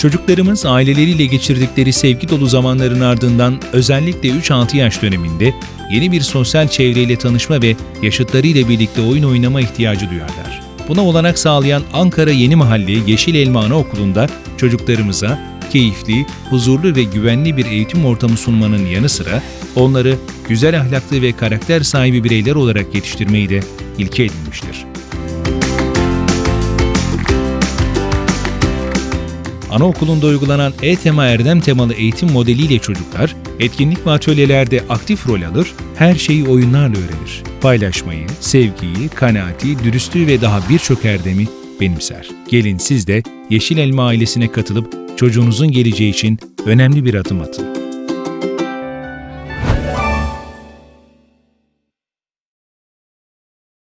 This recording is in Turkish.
Çocuklarımız aileleriyle geçirdikleri sevgi dolu zamanların ardından özellikle 3-6 yaş döneminde yeni bir sosyal çevreyle tanışma ve yaşıtlarıyla birlikte oyun oynama ihtiyacı duyarlar. Buna olanak sağlayan Ankara Yeni Mahalle Yeşil Elma Anaokulu'nda çocuklarımıza keyifli, huzurlu ve güvenli bir eğitim ortamı sunmanın yanı sıra onları güzel ahlaklı ve karakter sahibi bireyler olarak yetiştirmeyi de ilke edinmiştir. Anaokulunda uygulanan E-Tema Erdem temalı eğitim modeliyle çocuklar, etkinlik ve atölyelerde aktif rol alır, her şeyi oyunlarla öğrenir. Paylaşmayı, sevgiyi, kanaati, dürüstlüğü ve daha birçok erdemi benimser. Gelin siz de Yeşil Elma ailesine katılıp çocuğunuzun geleceği için önemli bir adım atın.